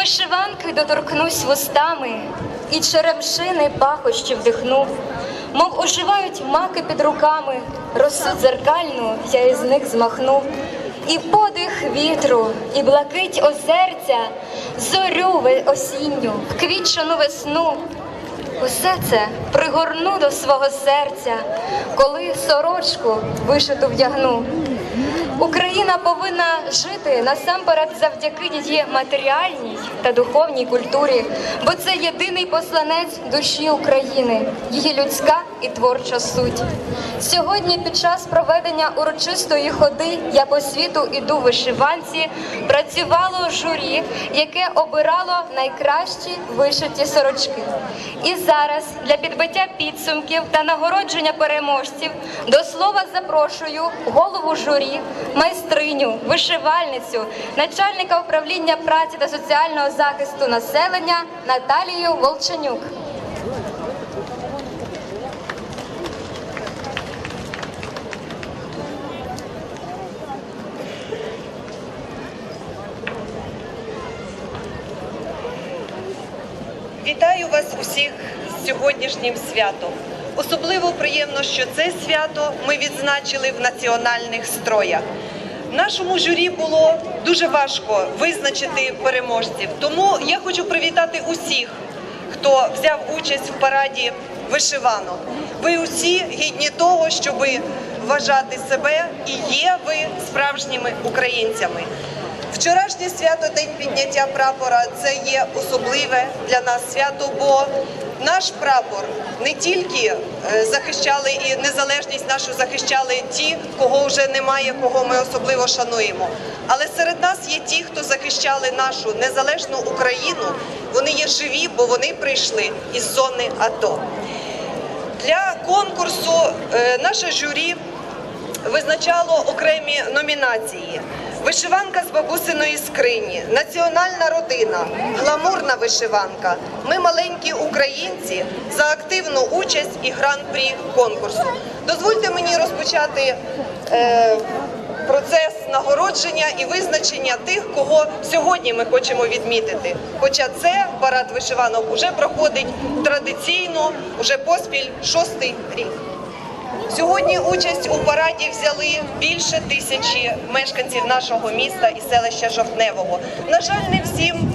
вишиванки доторкнусь вустами, і черемшини пахощі вдихну, мов оживають маки під руками, росу дзеркальну я із них змахну. І подих вітру, і блакить озерця, зорю осінню, вквітчену весну. Усе це пригорну до свого серця, коли сорочку вишиту вдягну. Україна повинна жити насамперед завдяки її матеріальній та духовній культурі, бо це єдиний посланець душі України, її людська і творча суть. Сьогодні, під час проведення урочистої ходи Я по світу іду в вишиванці, працювало журі, яке обирало найкращі вишиті сорочки. І зараз для підбиття підсумків та нагородження переможців до слова запрошую голову журі, майстриню, вишивальницю, начальника управління праці та соціального захисту населення Наталію Волченюк. Вітаю вас усіх з сьогоднішнім святом. Особливо приємно, що це свято ми відзначили в національних строях. Нашому журі було дуже важко визначити переможців. Тому я хочу привітати усіх, хто взяв участь в параді вишиванок. Ви усі гідні того, щоб вважати себе і є ви справжніми українцями. Вчорашнє свято День підняття прапора це є особливе для нас свято, бо наш прапор не тільки е, захищали і незалежність нашу захищали ті, кого вже немає, кого ми особливо шануємо. Але серед нас є ті, хто захищали нашу незалежну Україну. Вони є живі, бо вони прийшли із зони АТО. Для конкурсу е, наше журі визначало окремі номінації: вишиванка з бабусиної скрині, національна родина, гламурна вишиванка. Ми маленькі українці за активну участь і гран-прі конкурсу. Дозвольте мені розпочати. Е, Процес нагородження і визначення тих, кого сьогодні ми хочемо відмітити. Хоча це парад вишиванок уже проходить традиційно, уже поспіль шостий рік. Сьогодні участь у параді взяли більше тисячі мешканців нашого міста і селища Жовтневого. На жаль, не всім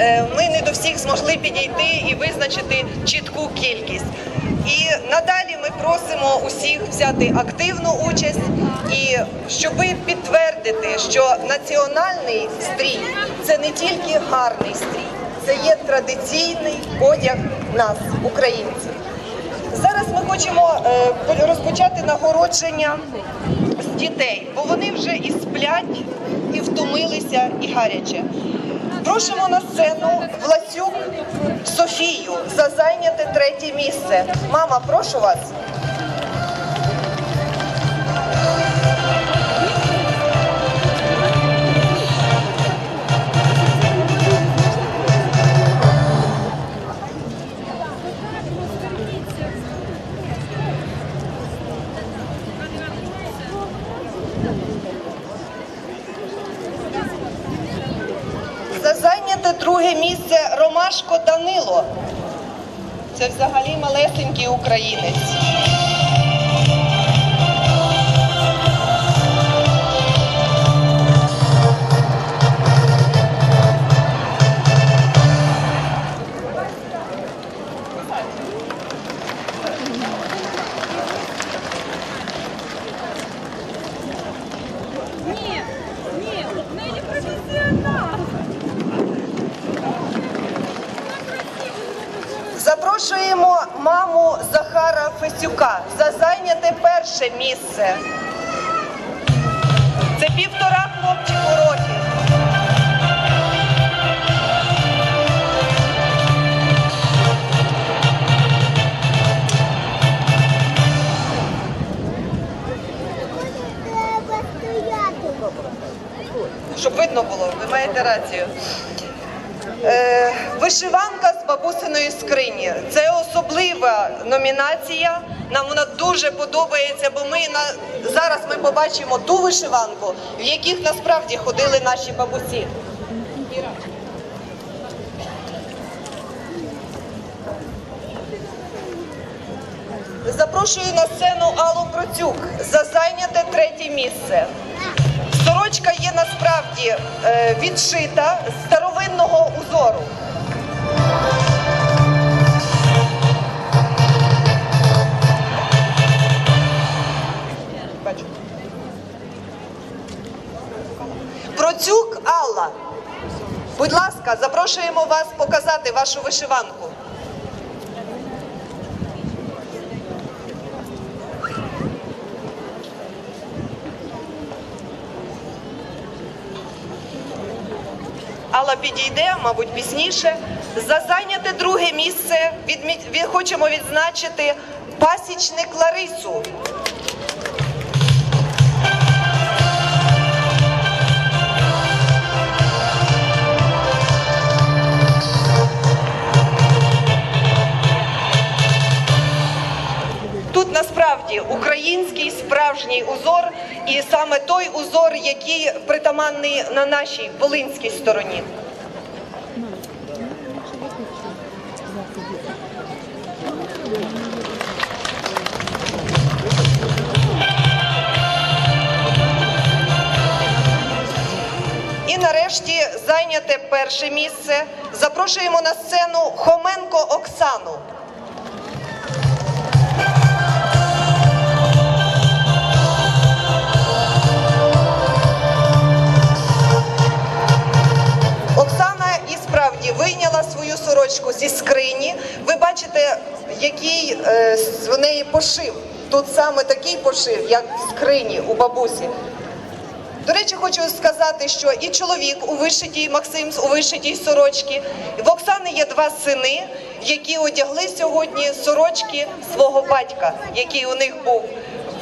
е, ми не до всіх змогли підійти і визначити чітку кількість. І надалі ми просимо усіх взяти активну участь і щоб підтвердити, що національний стрій це не тільки гарний стрій, це є традиційний одяг нас, українців. Хочемо е, розпочати нагородження з дітей, бо вони вже і сплять, і втомилися, і гаряче. Просимо на сцену Власюк Софію за зайняте третє місце. Мама, прошу вас. Друге місце Ромашко Данило. Це взагалі малесенький українець. Ні, ні, не не професіонал. Запрошуємо маму Захара Фесюка за зайняте перше місце. Це півтора років. Треба стояти. Щоб видно було, ви маєте рацію. Е, вишиванка з Пандориною скрині. Це особлива номінація. Нам вона дуже подобається, бо ми на зараз ми побачимо ту вишиванку, в яких насправді ходили наші бабусі. Запрошую на сцену Аллу Процюк за зайняте третє місце. Сорочка є насправді е, відшита з старовинного узору. Процюк Алла. Будь ласка, запрошуємо вас показати вашу вишиванку. Алла підійде, мабуть, пізніше. За зайняте друге місце відмі... від- хочемо відзначити пасічник Ларису. Справжній узор, і саме той узор, який притаманний на нашій волинській стороні. І нарешті зайняте перше місце. Запрошуємо на сцену Хоменко Оксану. Тут саме такий пошив, як в скрині у бабусі. До речі, хочу сказати, що і чоловік у вишитій Максим у вишитій сорочці. В Оксани є два сини, які одягли сьогодні сорочки свого батька, який у них був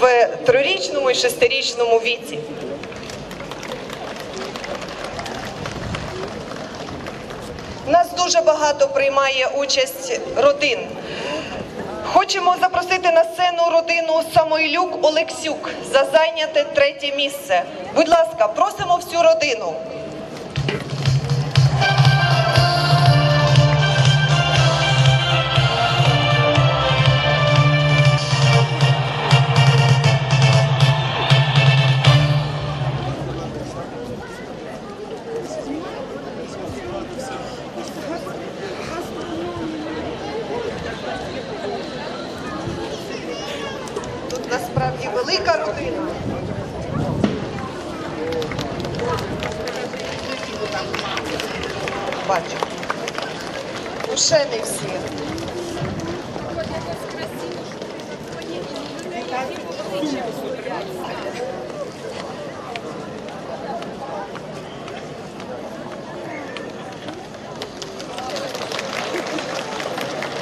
в трирічному і шестирічному віці. Нас дуже багато приймає участь родин. Хочемо запросити на сцену родину Самойлюк Олексюк за зайняте третє місце. Будь ласка, просимо всю родину. Насправді велика родина. Бачу. Ще не всі.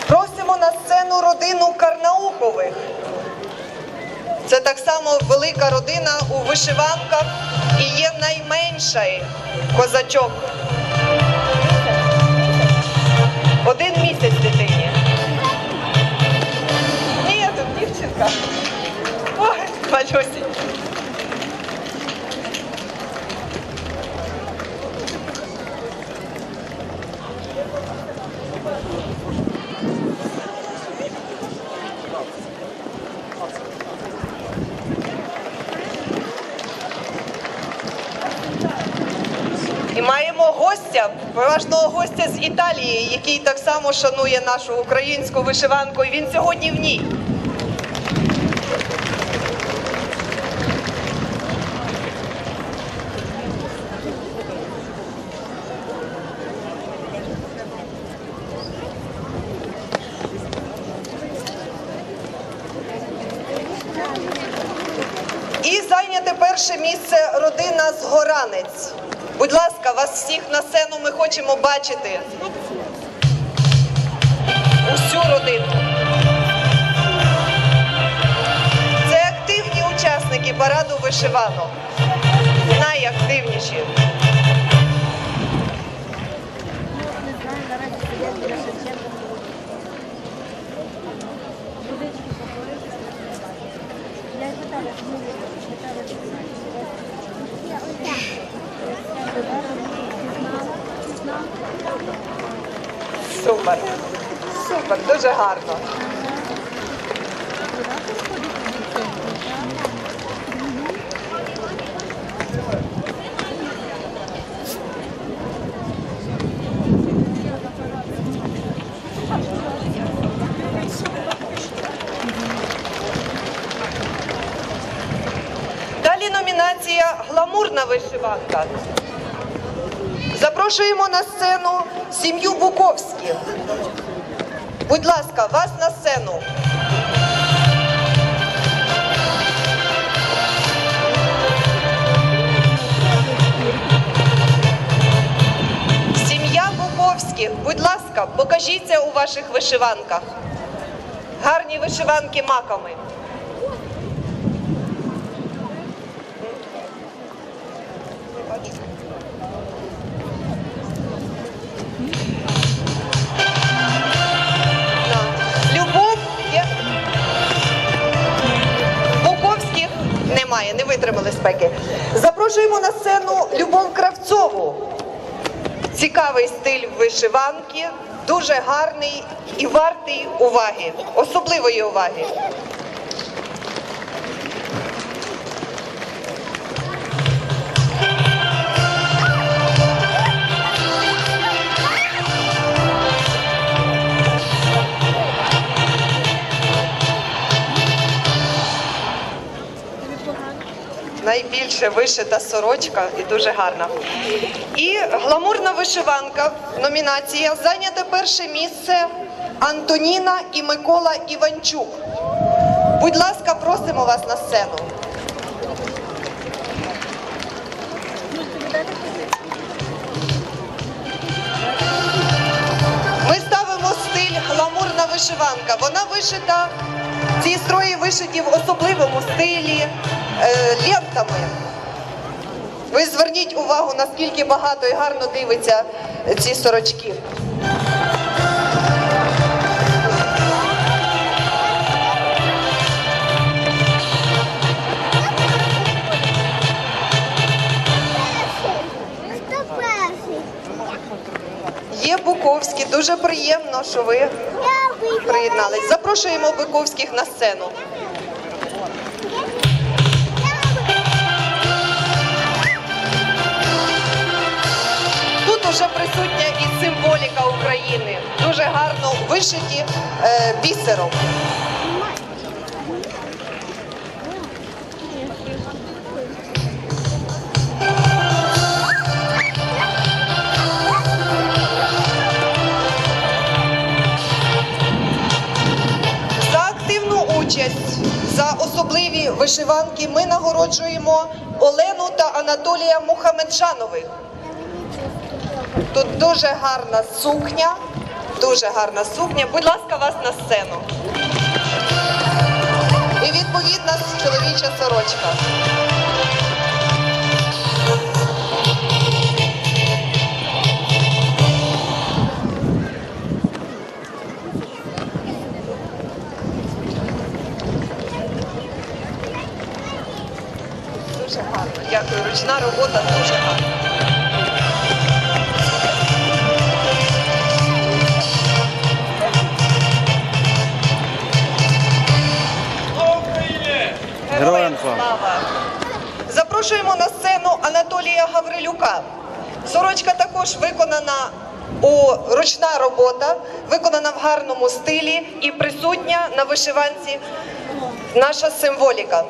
Просимо на сцену родину Карнаухових. Так само велика родина у вишиванках і є найменший козачок. Один місяць дитині. Ні, тут дівчинка. Ой, Валюсі. І маємо гостя, поважного гостя з Італії, який так само шанує нашу українську вишиванку. І він сьогодні в ній. І зайняте перше місце родина Згоранець. Будь ласка, вас всіх на сцену ми хочемо бачити. Усю родину. Це активні учасники параду вишиванок. Найактивніші. Супер, супер, дуже гарно. Далі номінація Гламурна вишиванка. Запрошуємо на сцену сім'ю Буковських. Будь ласка, вас на сцену. Сім'я Буковських, будь ласка, покажіться у ваших вишиванках. Гарні вишиванки маками. Немає, не витримали спеки. Запрошуємо на сцену Любов Кравцову. Цікавий стиль вишиванки, дуже гарний і вартий уваги, особливої уваги. Найбільше вишита сорочка і дуже гарна. І гламурна вишиванка номінація зайняте перше місце Антоніна і Микола Іванчук. Будь ласка, просимо вас на сцену. Ми ставимо стиль гламурна вишиванка. Вона вишита, ці строї вишиті в особливому стилі е, лентами. Ви зверніть увагу, наскільки багато і гарно дивиться ці сорочки. Є Буковські, дуже приємно, що ви приєднались. Запрошуємо Буковських на сцену. України, дуже гарно вишиті е, бісером. За особливі вишиванки ми нагороджуємо Олену та Анатолія Мухамеджанових. Тут дуже гарна сукня, дуже гарна сукня. Будь ласка, вас на сцену. І відповідна чоловіча сорочка. Дуже гарно. Дякую. Ручна робота дуже гарна. Запрошуємо на сцену Анатолія Гаврилюка. Сорочка також виконана у ручна робота, виконана в гарному стилі і присутня на вишиванці наша символіка.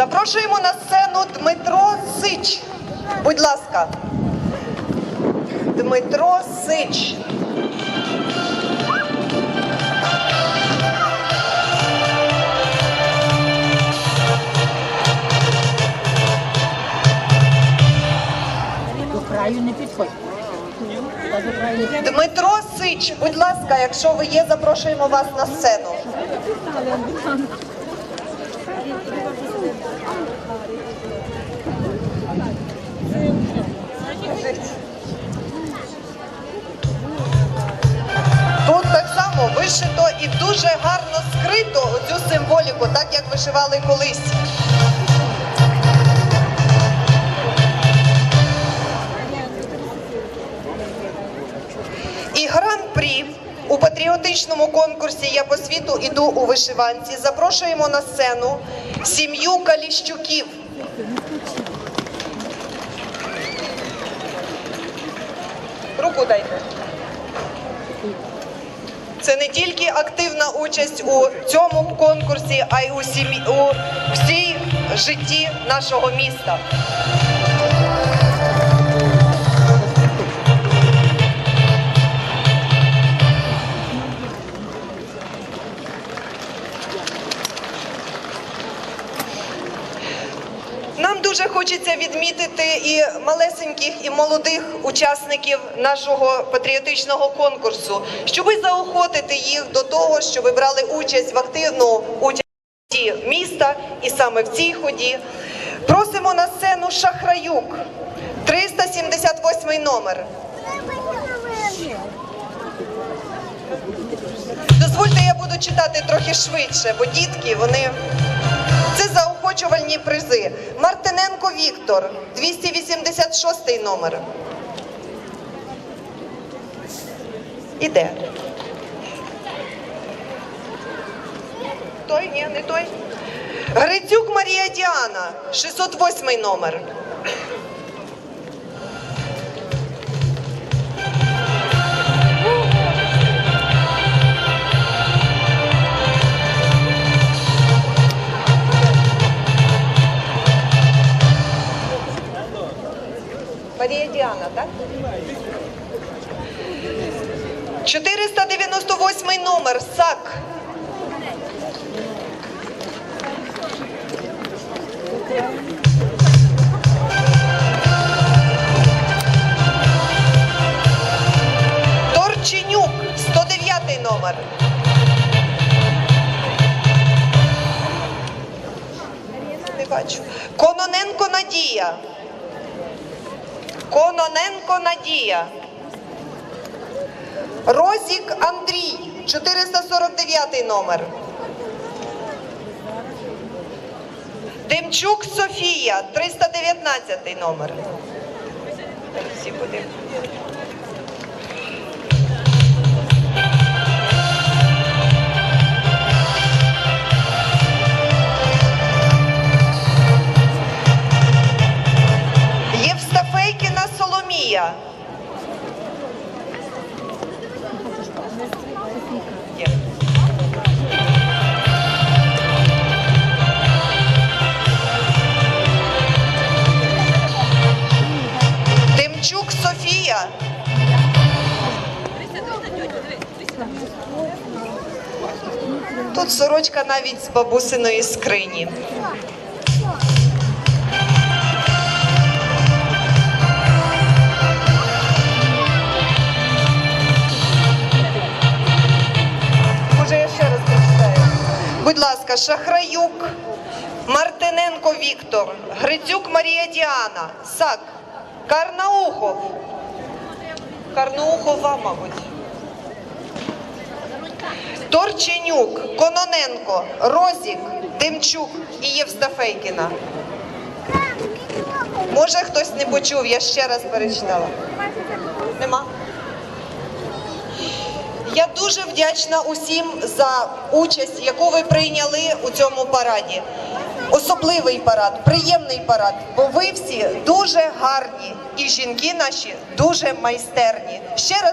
Запрошуємо на сцену Дмитро Сич. Будь ласка. Дмитро Сич. До краю не підходь. Дмитро Сич, будь ласка, якщо ви є, запрошуємо вас на сцену. Вишито і дуже гарно скрито цю символіку, так як вишивали колись. І гран-прі у патріотичному конкурсі Я по світу іду у вишиванці. Запрошуємо на сцену сім'ю Каліщуків. Руку дайте. Це не тільки активна участь у цьому конкурсі, а й у, сім... у всій житті нашого міста. Хочеться відмітити і малесеньких, і молодих учасників нашого патріотичного конкурсу, щоб заохотити їх до того, щоб брали участь в активну участі міста і саме в цій ході. Просимо на сцену Шахраюк, 378 номер. Дозвольте, я буду читати трохи швидше, бо дітки, вони. Це заохочувальні призи. Мартиненко Віктор, 286 номер. Іде. Той, ні, не той. Грицюк Марія Діана, 608 номер. Діана, так? 498 номер, САК. Торченюк, 109 номер. Не бачу. Кононенко Надія. Кононенко Надія. Розік Андрій, 449 номер. Демчук Софія, 319 номер. Соломія. Тимчук Софія. Тут сорочка навіть з бабусиної скрині. Будь ласка, Шахраюк, Мартиненко Віктор, Грицюк Марія Діана, Сак, Карнаухов. Карнаухова, мабуть. Торченюк, Кононенко, Розік, Демчук і Євстафейкіна. Може, хтось не почув, я ще раз перечитала. Я дуже вдячна усім за участь, яку ви прийняли у цьому параді. Особливий парад, приємний парад, бо ви всі дуже гарні і жінки наші дуже майстерні. Ще раз